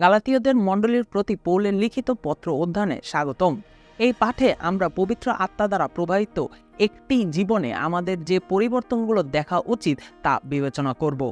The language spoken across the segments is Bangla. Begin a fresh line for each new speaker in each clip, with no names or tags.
গালাতীয়দের মণ্ডলীর প্রতি পৌলের লিখিত পত্র অধ্যয়নে স্বাগতম। এই পাঠে আমরা পবিত্র আত্মা দ্বারা প্রবাহিত একটি জীবনে আমাদের যে পরিবর্তনগুলো দেখা উচিত তা বিবেচনা করব।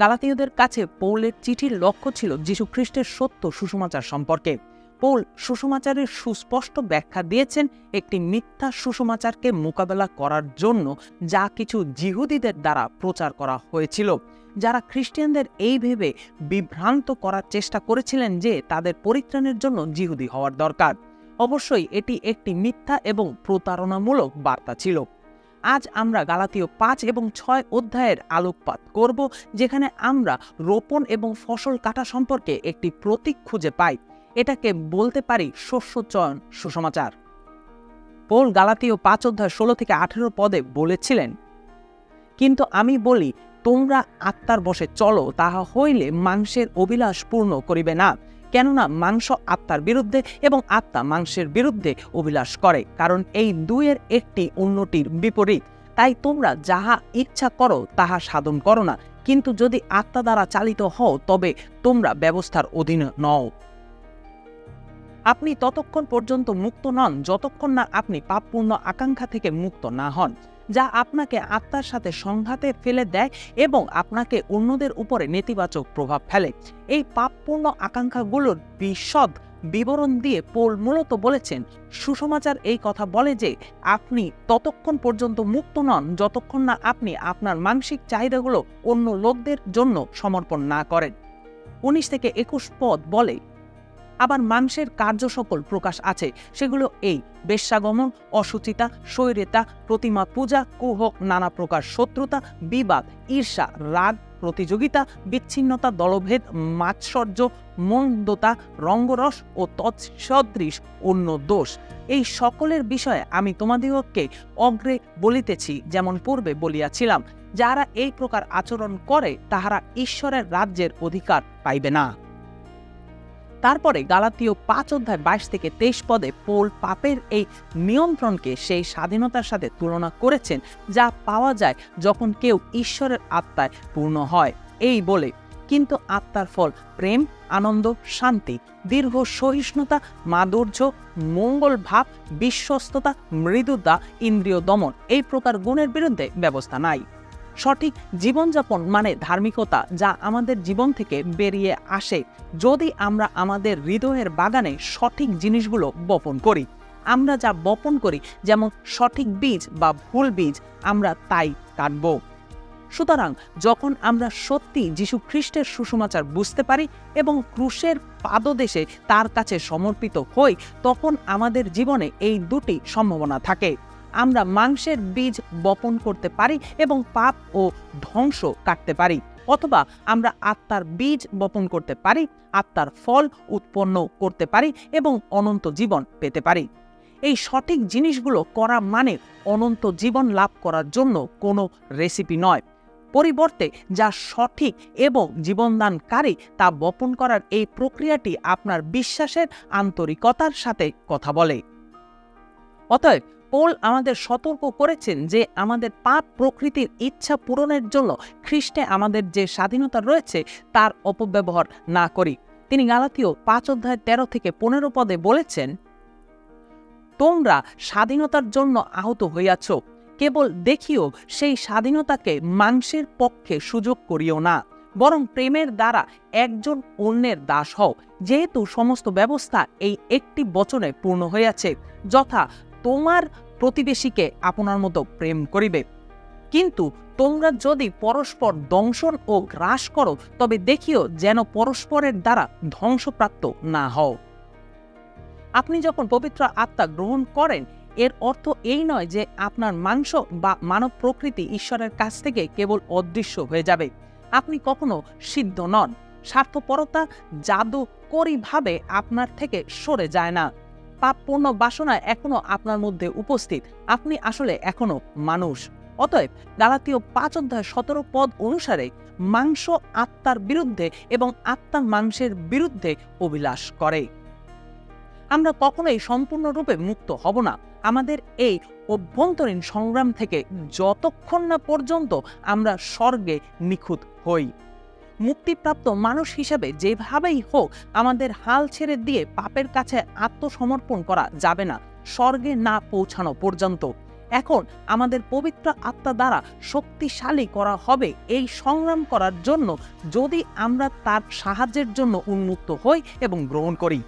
গালাতীয়দের কাছে পৌলের চিঠির লক্ষ্য ছিল যীশু খ্রিস্টের সত্য সুষমাচার সম্পর্কে। পৌল সুষমাচারের সুস্পষ্ট ব্যাখ্যা দিয়েছেন একটি মিথ্যা সুষমাচারকে মোকাবেলা করার জন্য যা কিছু জিহুদীদের দ্বারা প্রচার করা হয়েছিল। যারা খ্রিস্টানদের এই ভেবে বিভ্রান্ত করার চেষ্টা করেছিলেন যে তাদের পরিত্রাণের জন্য জিহুদি হওয়ার দরকার। অবশ্যই এটি একটি মিথ্যা এবং প্রতারণামূলক বার্তা ছিল। আজ আমরা গালাতীয় পাঁচ এবং ছয় অধ্যায়ের আলোকপাত করব, যেখানে আমরা রোপণ এবং ফসল কাটা সম্পর্কে একটি প্রতীক খুঁজে পাই। এটাকে বলতে পারি শস্য চয়ন সুসমাচার। পোল গালাতীয় পাঁচ অধ্যায় ষোলো থেকে আঠেরো পদে বলেছিলেন, কিন্তু আমি বলি তোমরা আত্মার বসে চলো, তাহা হইলে মাংসের অভিলাষ পূর্ণ করিবে না। কেননা মাংস আত্মার বিরুদ্ধে এবং আত্মা মাংসের বিরুদ্ধে অভিলাষ করে, কারণ এই দুইয়ের একটি অন্যটির বিপরীত। তাই তোমরা যাহা ইচ্ছা করো, তাহা সাধন করো না। কিন্তু যদি আত্মা দ্বারা চালিত হও, তবে তোমরা ব্যবস্থার অধীনে নও। আপনি ততক্ষণ পর্যন্ত মুক্ত নন, যতক্ষণ না আপনি পাপপূর্ণ আকাঙ্ক্ষা থেকে মুক্ত না হন। যা আপনাকে আত্মার সাথে সংঘাতে ফেলে দেয় এবং আপনাকে অন্যদের উপরে নেতিবাচক প্রভাব ফেলে। এই পাপপূর্ণ আকাঙ্ক্ষাগুলোর বিশদ বিবরণ দিয়ে পোল মূলত বলেছেন, সুসমাচার এই কথা বলে যে আপনি ততক্ষণ পর্যন্ত মুক্ত নন যতক্ষণ না আপনি আপনার মানসিক চাহিদাগুলো অন্য লোকদের জন্য সমর্পণ না করেন। উনিশ থেকে একুশ পদ বলে আবার মাংসের কার্য সকল প্রকাশ আছে। সেগুলো এই, বেশ্যাগমন, অসুচিতা, স্বৈরেতা, প্রতিমা পূজা কুহক নানা প্রকার শত্রুতা, বিবাদ, ঈর্ষা, রাগ, প্রতিযোগিতা, বিচ্ছিন্নতা, দলভেদ, মাৎসর্য, মন্দতা, রঙ্গরস ও তৎসদৃশ অন্য দোষ। এই সকলের বিষয়ে আমি তোমাদিগকে অগ্রে বলিতেছি, যেমন পূর্বে বলিয়াছিলাম, যারা এই প্রকার আচরণ করে, তাহারা ঈশ্বরের রাজ্যের অধিকার পাইবে না। তারপরে গালাতীয় পাঁচ অধ্যায় বাইশ থেকে তেইশ পদে পোল পাপের এই নিয়ন্ত্রণকে সেই স্বাধীনতার সাথে তুলনা করেছেন, যা পাওয়া যায় যখন কেউ ঈশ্বরের আত্মায় পূর্ণ হয়। এই বলে, কিন্তু আত্মার ফল প্রেম, আনন্দ, শান্তি, দীর্ঘ সহিষ্ণুতা, মাধুর্য, মঙ্গল ভাব, বিশ্বস্ততা, মৃদুতা, ইন্দ্রিয় দমন, এই প্রকার গুণের বিরুদ্ধে ব্যবস্থা নাই। সঠিক জীবনযাপন মানে ধার্মিকতা যা আমাদের জীবন থেকে বেরিয়ে আসে যদি আমরা আমাদের হৃদয়ের বাগানে সঠিক জিনিসগুলো বপন করি। আমরা যা বপন করি, যেমন সঠিক বীজ বা ভুল বীজ, আমরা তাই কাটব সুতরাং যখন আমরা সত্যি যীশু খ্রিস্টের সুসমাচার বুঝতে পারি এবং ক্রুশের পাদদেশে তার কাছে সমর্পিত হই, তখন আমাদের জীবনে এই দুটি সম্ভাবনা থাকে। আমরা মাংসের বীজ বপন করতে পারি এবং পাপ ও ধ্বংস কাটতে পারি। অথবা আমরা আত্মার বীজ বপন করতে পারি, আত্মার ফল উৎপন্ন করতে পারি এবং অনন্ত জীবন পেতে পারি। এই সঠিক জিনিসগুলো করা মানে অনন্ত জীবন লাভ করার জন্য কোনো রেসিপি নয়। পরিবর্তে যা সঠিক এবং জীবনদানকারী তা বপন করার এই প্রক্রিয়াটি আপনার বিশ্বাসের আন্তরিকতার সাথে কথা বলে। অতএব পোল আমাদের সতর্ক করেছেন যে আমাদের পাপ প্রকৃতির ইচ্ছা পূরণের জন্য খ্রিস্টে আমাদের যে স্বাধীনতা রয়েছে, তার অপব্যবহার না করি। তিনি গালাতীয় পাঁচ অধ্যায় তেরো থেকে পনেরো পদে বলেছেন, তোমরা স্বাধীনতার জন্য আহত হইয়াছ। কেবল দেখিও, সেই স্বাধীনতাকে মাংসের পক্ষে সুযোগ করিও না। বরং প্রেমের দ্বারা একজন অন্যের দাস হও। যেহেতু সমস্ত ব্যবস্থা এই একটি বচনে পূর্ণ হইয়াছে, যথা তোমার প্রতিবেশীকে আপনার মতো প্রেম করিবে। কিন্তু তোমরা যদি পরস্পর দংশন ও গ্রাস করো, তবে দেখিও যেন পরস্পরের দ্বারা ধ্বংসপ্রাপ্ত না হও। আপনি যখন পবিত্র আত্মা গ্রহণ করেন, এর অর্থ এই নয় যে আপনার মাংস বা মানব প্রকৃতি ঈশ্বরের কাছ থেকে কেবল অদৃশ্য হয়ে যাবে। আপনি কখনো সিদ্ধ নন। স্বার্থপরতা জাদুকরীভাবে আপনার থেকে সরে যায় না। পাপপূর্ণ বাসনা এখনও আপনার মধ্যে উপস্থিত। আপনি আসলে এখনও মানুষ। অতএব গালাতীয় পাঁচ অধ্যায় সতেরো পদ অনুসারে মাংস আত্মার বিরুদ্ধে এবং আত্মা মাংসের বিরুদ্ধে অভিলাষ করে। আমরা কখনোই সম্পূর্ণরূপে মুক্ত হব না। আমাদের এই অভ্যন্তরীণ সংগ্রাম থেকে যতক্ষণ না পর্যন্ত আমরা স্বর্গে নিখুঁত হই। মুক্তিপ্রাপ্ত মানুষ হিসেবে যেভাবেই হোক আমাদের হাল ছেড়ে দিয়ে পাপের কাছে আত্মসমর্পণ করা যাবে না, স্বর্গে না পৌঁছানো পর্যন্ত। এখন আমাদের পবিত্র আত্মা দ্বারা শক্তিশালী করা হবে এই সংগ্রাম করার জন্য যদি আমরা তার সাহায্যের জন্য উন্মুক্ত হই এবং গ্রহণ করি।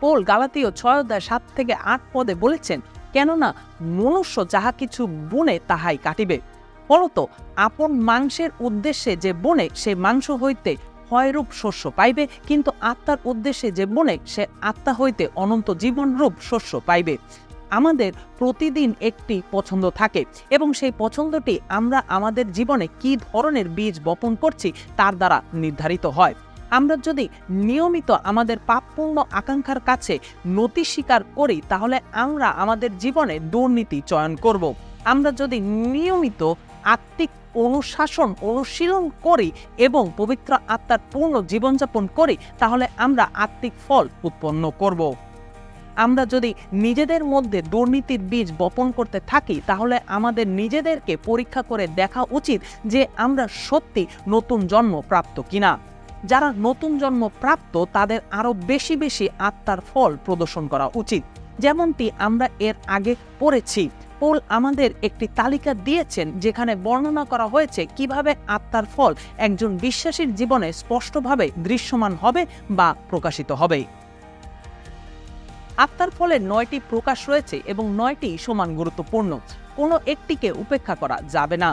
পোল গালাতীয় ছয় সাত থেকে আট পদে বলেছেন, কেননা মনুষ্য যাহা কিছু বুনে তাহাই কাটিবে। ফলত আপন মাংসের উদ্দেশ্যে যে বনে সে মাংস হইতে হয়রূপ শস্য পাইবে, কিন্তু আত্মার উদ্দেশ্যে যে বনে সে আত্মা হইতে অনন্ত জীবনরূপ শস্য পাইবে। আমাদের প্রতিদিন একটি পছন্দ থাকে এবং সেই পছন্দটি আমরা আমাদের জীবনে কি ধরনের বীজ বপন করছি তার দ্বারা নির্ধারিত হয়। আমরা যদি নিয়মিত আমাদের পাপপূর্ণ আকাঙ্ক্ষার কাছে নতি স্বীকার করি, তাহলে আমরা আমাদের জীবনে দুর্নীতি চয়ন করব। আমরা যদি নিয়মিত আত্মিক অনুশাসন, অনুশীলন করি এবং পবিত্র আত্মার পূর্ণ জীবনযাপন করি, তাহলে আমরা আত্মিক ফল উৎপন্ন করব। আমরা যদি নিজেদের মধ্যে দুর্নীতির বীজ বপন করতে থাকি, তাহলে আমাদের নিজেদেরকে পরীক্ষা করে দেখা উচিত যে আমরা সত্যি নতুন জন্ম প্রাপ্ত কিনা। যারা নতুন জন্ম প্রাপ্ত, তাদের আরও বেশি বেশি আত্মার ফল প্রদর্শন করা উচিত। যেমনটি আমরা এর আগে পড়েছি পোল আমাদের একটি তালিকা দিয়েছেন, যেখানে বর্ণনা করা হয়েছে কীভাবে আত্মার ফল একজন বিশ্বাসীর জীবনে স্পষ্টভাবে দৃশ্যমান হবে বা প্রকাশিত হবে। আত্মার ফলের নয়টি প্রকাশ রয়েছে এবং নয়টি সমান গুরুত্বপূর্ণ। কোনো একটিকে উপেক্ষা করা যাবে না।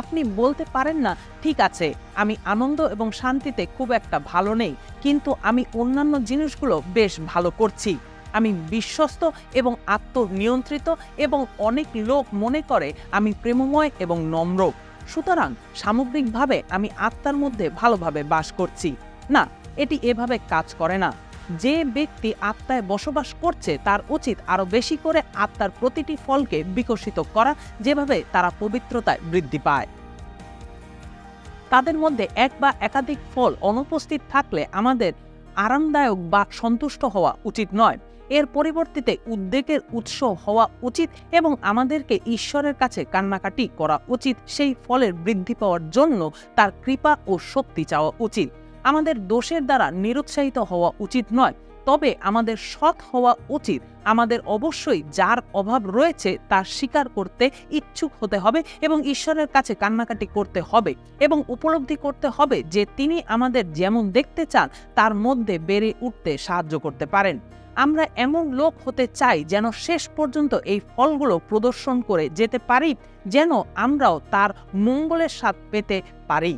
আপনি বলতে পারেন না, ঠিক আছে, আমি আনন্দ এবং শান্তিতে খুব একটা ভালো নেই, কিন্তু আমি অন্যান্য জিনিসগুলো বেশ ভালো করছি। আমি বিশ্বস্ত এবং আত্মনিয়ন্ত্রিত এবং অনেক লোক মনে করে আমি প্রেমময় এবং নম্র। সুতরাং সামগ্রিকভাবে আমি আত্মার মধ্যে ভালোভাবে বাস করছি। না, এটি এভাবে কাজ করে না। যে ব্যক্তি আত্মায় বসবাস করছে তার উচিত আরও বেশি করে আত্মার প্রতিটি ফলকে বিকশিত করা, যেভাবে তারা পবিত্রতায় বৃদ্ধি পায়। তাদের মধ্যে এক বা একাধিক ফল অনুপস্থিত থাকলে আমাদের আরামদায়ক বা সন্তুষ্ট হওয়া উচিত নয়। এর পরিবর্তিতে উদ্বেগের উৎস হওয়া উচিত এবং আমাদেরকে ঈশ্বরের কাছে কান্নাকাটি করা উচিত। সেই ফলের বৃদ্ধি পাওয়ার জন্য তার কৃপা ও শক্তি চাওয়া উচিত। আমাদের দোষের দ্বারা নিরুৎসাহিত হওয়া উচিত নয়, তবে আমাদের সৎ হওয়া উচিত। আমাদের অবশ্যই যার অভাব রয়েছে তা স্বীকার করতে ইচ্ছুক হতে হবে এবং ঈশ্বরের কাছে কান্নাকাটি করতে হবে এবং উপলব্ধি করতে হবে যে তিনি আমাদের যেমন দেখতে চান, তার মধ্যে বেড়ে উঠতে সাহায্য করতে পারেন। আমরা এমন লোক হতে চাই যেন শেষ পর্যন্ত এই ফলগুলো প্রদর্শন করে যেতে পারি, যেন আমরাও তার মঙ্গলের স্বাদ পেতে পারি।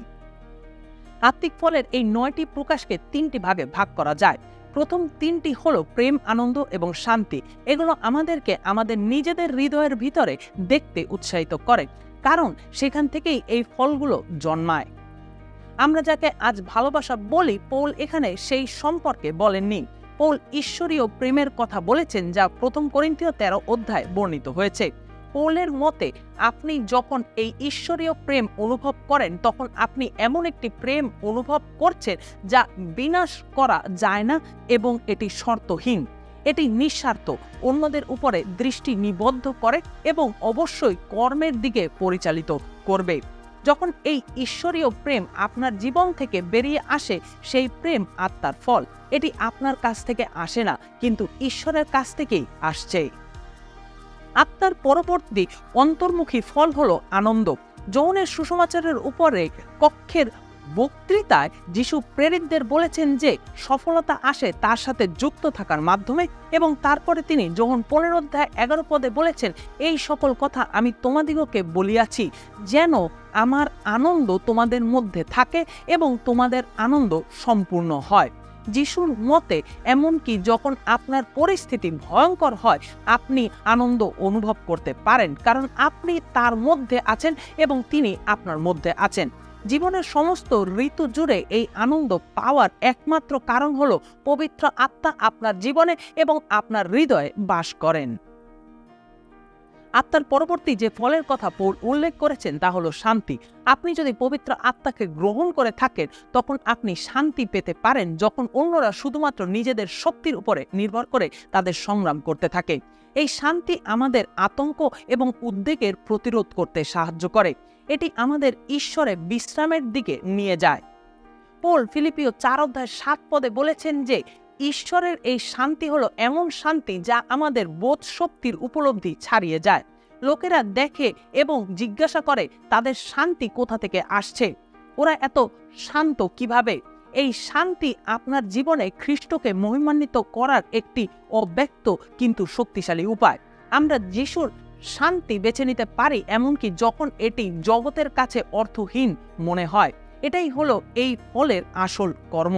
আত্মিক ফলের এই নয়টি প্রকাশকে তিনটি ভাগে ভাগ করা যায়। প্রথম তিনটি হলো প্রেম, আনন্দ এবং শান্তি। এগুলো আমাদেরকে আমাদের নিজেদের হৃদয়ের ভিতরে দেখতে উৎসাহিত করে, কারণ সেখান থেকেই এই ফলগুলো জন্মায়। আমরা যাকে আজ ভালোবাসা বলি, পৌল এখানে সেই সম্পর্কে বলেননি। পৌল ঈশ্বরীয় প্রেমের কথা বলেছেন যা প্রথম করিন্থীয় তেরো অধ্যায় বর্ণিত হয়েছে। পৌলের মতে, আপনি যখন এই ঈশ্বরীয় প্রেম অনুভব করেন, তখন আপনি এমন একটি প্রেম অনুভব করছেন যা বিনাশ করা যায় না এবং এটি শর্তহীন। এটি নিঃস্বার্থ, অন্যদের উপরে দৃষ্টি নিবদ্ধ করে এবং অবশ্যই কর্মের দিকে পরিচালিত করবে। যখন এই ঈশ্বরীয় প্রেম আপনার জীবন থেকে বেরিয়ে আসে, সেই প্রেম আত্মার ফল। এটি আপনার কাছ থেকে আসে না, কিন্তু ঈশ্বরের কাছ থেকেই আসছে। আত্মার পরবর্তী অন্তর্মুখী ফল হলো আনন্দ। যৌনের সুসমাচারের উপরে কক্ষের বক্তৃতায় যিশু প্রেরিতদের বলেছেন যে, সফলতা আসে তার সাথে যুক্ত থাকার মাধ্যমে এবং তারপরে তিনি যখন পনেরো অধ্যায় এগারো পদে বলেছেন, এই সকল কথা আমি তোমাদিগকে বলিয়াছি, যেন আমার আনন্দ তোমাদের মধ্যে থাকে এবং তোমাদের আনন্দ সম্পূর্ণ হয়। যিশুর মতে এমনকি যখন আপনার পরিস্থিতি ভয়ঙ্কর হয়, আপনি আনন্দ অনুভব করতে পারেন, কারণ আপনি তার মধ্যে আছেন এবং তিনি আপনার মধ্যে আছেন। জীবনের সমস্ত ঋতু জুড়ে এই আনন্দ পাওয়ার একমাত্র কারণ হলো পবিত্র আত্মা আপনার জীবনে এবং আপনার হৃদয়ে বাস করেন। আত্মার পরবর্তী যে ফলের কথা পৌল উল্লেখ করেছেন, তা হলো শান্তি। আপনি যদি পবিত্র আত্মাকে গ্রহণ করে থাকেন, তখন আপনি শান্তি পেতে পারেন যখন অন্যরা শুধুমাত্র নিজেদের শক্তির উপরে নির্ভর করে তাদের সংগ্রাম করতে থাকে। এই শান্তি আমাদের আতঙ্ক এবং উদ্বেগের প্রতিরোধ করতে সাহায্য করে। এটি আমাদের ঈশ্বরে বিশ্রামের দিকে নিয়ে যায়। পোল ফিলিপিও চার অধ্যায় সাত পদে বলেছেন যে ঈশ্বরের এই শান্তি হলো এমন শান্তি যা আমাদের বোধ শক্তির উপলব্ধি ছাড়িয়ে যায়। লোকেরা দেখে এবং জিজ্ঞাসা করে, তাদের শান্তি কোথা থেকে আসছে? ওরা এত শান্ত কীভাবে? এই শান্তি আপনার জীবনে খ্রিস্টকে মহিমান্বিত করার একটি অব্যক্ত কিন্তু শক্তিশালী উপায়। আমরা যিশুর শান্তি বেছে নিতে পারি এমনকি যখন এটি জগতের কাছে অর্থহীন মনে হয়। এটাই হলো এই ফলের আসল কর্ম।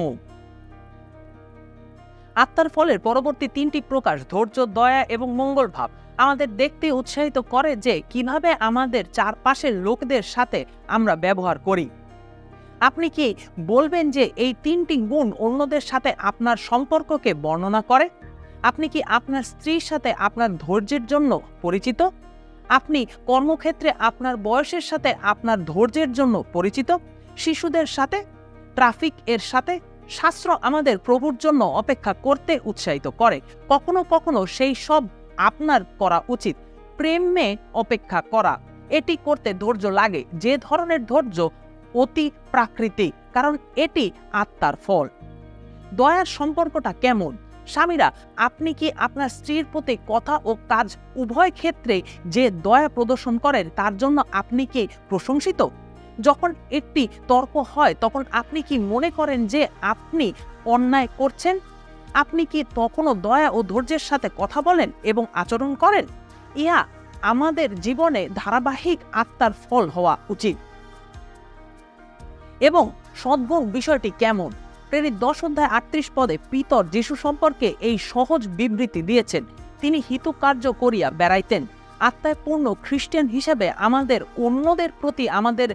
আত্মার ফলের পরবর্তী তিনটি প্রকাশ, ধৈর্য, দয়া এবং মঙ্গল ভাব। আমাদের দেখতে উৎসাহিত করে যে কীভাবে আমাদের চারপাশের লোকদের সাথে আমরা ব্যবহার করি। আপনি কি বলবেন যে এই তিনটি গুণ অন্যদের সাথে আপনার সম্পর্ককে বর্ণনা করে? আপনি কি আপনার স্ত্রীর সাথে আপনার ধৈর্যের জন্য পরিচিত? আপনি কর্মক্ষেত্রে আপনার বয়সের সাথে আপনার ধৈর্যের জন্য পরিচিত? শিশুদের সাথে? ট্রাফিক এর সাথে? শাস্ত্র আমাদের প্রভুর জন্য অপেক্ষা করতে উৎসাহিত করে। কখনো কখনো সেই সব আপনার করা উচিত। প্রেমে অপেক্ষা করা। এটি করতে ধৈর্য লাগে। যে ধরনের ধৈর্য অতি প্রাকৃতিক, কারণ এটি আত্মার ফল। দয়ার সম্পর্কটা কেমন? স্বামীরা, আপনি কি আপনার স্ত্রীর প্রতি কথা ও কাজ উভয় ক্ষেত্রে যে দয়া প্রদর্শন করেন, তার জন্য আপনি কি প্রশংসিত? যখন একটি তর্ক হয়, তখন আপনি কি মনে করেন যে আপনি অন্যায় করছেন? আপনি কি তখনও দয়া ও ধৈর্যের সাথে কথা বলেন এবং আচরণ করেন? ইহা আমাদের জীবনে ধারাবাহিক আত্মার ফল হওয়া উচিত। এবং সদ্গুণ বিষয়টি কেমন? প্রেরিত দশ অধ্যায় আটত্রিশ পদে পিতর যিশু সম্পর্কে এই সহজ বিবৃতি দিয়েছেন। তিনি হিতকার্য করিয়া বেড়াইতেন। আত্মায় পূর্ণ খ্রিস্টান হিসাবে আমাদের অন্যদের প্রতি আমাদের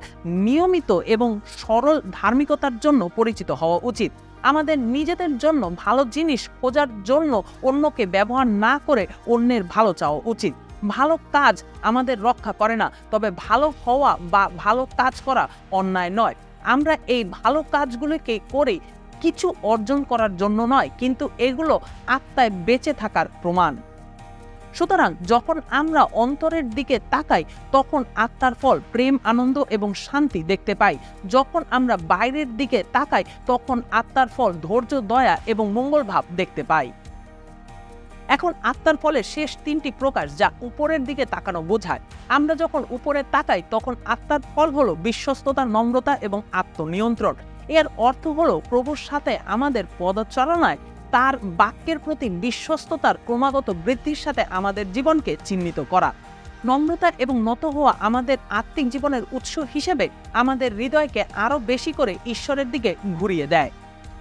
নিয়মিত এবং সরল ধার্মিকতার জন্য পরিচিত হওয়া উচিত। আমাদের নিজেদের জন্য ভালো জিনিস খোঁজার জন্য অন্যকে ব্যবহার না করে অন্যের ভালো চাওয়া উচিত। ভালো কাজ আমাদের রক্ষা করে না, তবে ভালো হওয়া বা ভালো কাজ করা অন্যায় নয়। আমরা এই ভালো কাজগুলোকে করে কিছু অর্জন করার জন্য নয়, কিন্তু এগুলো আত্মায় বেঁচে থাকার প্রমাণ। সুতরাং যখন আমরা অন্তরের দিকে তাকাই, তখন আত্মার ফল, প্রেম, আনন্দ এবং শান্তি দেখতে পাই। যখন আমরা বাইরের দিকে তাকাই, তখন আত্মার ফল, ধৈর্য, দয়া এবং মঙ্গল ভাব দেখতে পাই। এখন আত্মার ফলে শেষ তিনটি প্রকাশ যা উপরের দিকে তাকানো বোঝায়। আমরা যখন উপরে তাকাই, তখন আত্মার ফল হলো বিশ্বস্ততা, নম্রতা এবং আত্মনিয়ন্ত্রণ। এর অর্থ হলো প্রভুর সাথে আমাদের পদচারণায় তার বাক্যের প্রতি বিশ্বস্ততার ক্রমাগত বৃদ্ধির সাথে আমাদের জীবনকে চিহ্নিত করা। নম্রতা এবং নত হওয়া আমাদের আত্মিক জীবনের উৎস হিসেবে আমাদের হৃদয়কে আরও বেশি করে ঈশ্বরের দিকে ঘুরিয়ে দেয়।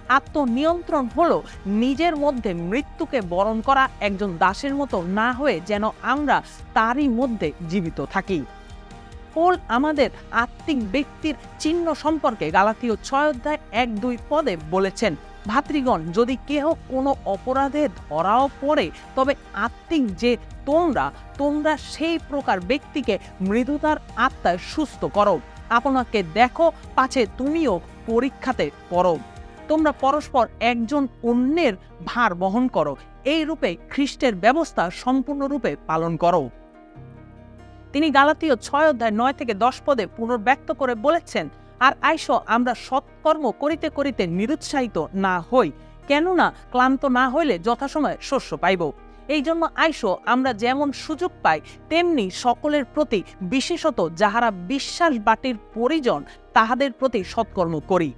আত্মনিয়ন্ত্রণ হল নিজের মধ্যে মৃত্যুকে বরণ করা, একজন দাসের মতো না হয়ে যেন আমরা তারই মধ্যে জীবিত থাকি। পোল আমাদের আত্মিক ব্যক্তির চিহ্ন সম্পর্কে গালাতীয় ছয় অধ্যায় এক দুই পদে বলেছেন ভাতৃগণ, যদি কেহ কোনো অপরাধে ধরাও পড়ে, তবে আত্মিক যে তোমরা তোমরা সেই প্রকার ব্যক্তিকে মৃদুতার আত্মায় সুস্থ করো। আপনাকে দেখো, পাছে তুমিও পরীক্ষাতে পড়ো। তোমরা পরস্পর একজন অন্যের ভার বহন করো। এই রূপে খ্রিস্টের ব্যবস্থা সম্পূর্ণরূপে পালন করো। তিনি গালাতীয় ছয় অধ্যায় নয় থেকে দশ পদে পুনর্ব্যক্ত করে বলেছেন আর আইসো, আমরা সৎকর্ম করিতে করিতে নিরুৎসাহিত না হই, কেননা ক্লান্ত না হইলে যথাসময়ে শস্য পাইব। এই জন্য আইসো, আমরা যেমন সুযোগ পাই, তেমনি সকলের প্রতি, বিশেষত যাহারা বিশ্বাস বাটির পরিজন, তাহাদের প্রতি সৎকর্ম করি।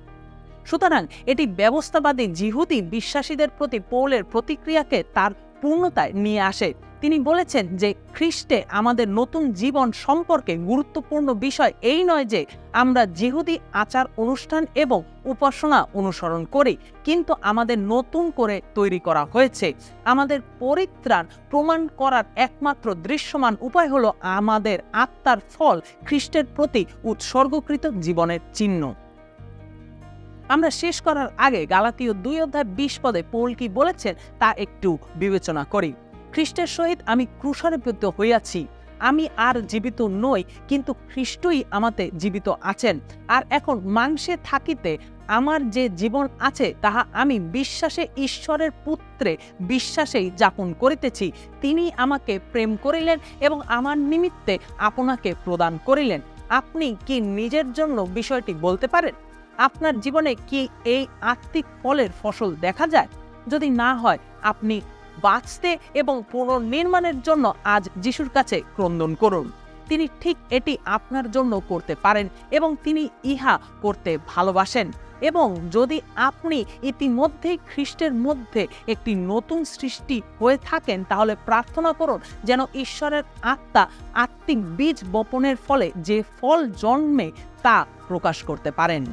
সুতরাং এটি ব্যবস্থাবাদী জিহুদি বিশ্বাসীদের প্রতি, পৌলের প্রতিক্রিয়াকে তার পূর্ণতায় নিয়ে আসে। তিনি বলেছেন যে খ্রিস্টে আমাদের নতুন জীবন সম্পর্কে গুরুত্বপূর্ণ বিষয় এই নয় যে আমরা জিহুদি আচার অনুষ্ঠান এবং উপাসনা অনুসরণ করি, কিন্তু আমাদের নতুন করে তৈরি করা হয়েছে। আমাদের পরিত্রাণ প্রমাণ করার একমাত্র দৃশ্যমান উপায় হলো আমাদের আত্মার ফল খ্রিস্টের প্রতি উৎসর্গকৃত জীবনের চিহ্ন। আমরা শেষ করার আগে গালাতীয় দুই অধ্যায় বিশ পদে পৌল কি বলেছেন তা একটু বিবেচনা করি। খ্রিস্টের সহিত আমি ক্রুশারোপিত হইয়াছি। আমি আর জীবিত নই, কিন্তু খ্রিস্টই আমাতে জীবিত আছেন। আর এখন মাংসে থাকিতে আমার যে জীবন আছে, তাহা আমি বিশ্বাসে ঈশ্বরের পুত্রে বিশ্বাসেই যাপন করিতেছি। তিনি আমাকে প্রেম করিলেন এবং আমার নিমিত্তে আপনাকে প্রদান করিলেন। আপনি কি নিজের জন্য বিষয়টি বলতে পারেন? আপনার জীবনে কি এই আত্মিক ফলের ফসল দেখা যায়? যদি না হয়, আপনি বাঁচতে এবং পুনর্নির্মাণের জন্য আজ যিশুর কাছে ক্রন্দন করুন। তিনি ঠিক এটি আপনার জন্য করতে পারেন এবং তিনি ইহা করতে ভালোবাসেন এবং যদি আপনি ইতিমধ্যেই খ্রিস্টের মধ্যে একটি নতুন সৃষ্টি হয়ে থাকেন, তাহলে প্রার্থনা করুন যেন ঈশ্বরের আত্মা আত্মিক বীজ বপনের ফলে যে ফল জন্মে তা প্রকাশ করতে পারেন।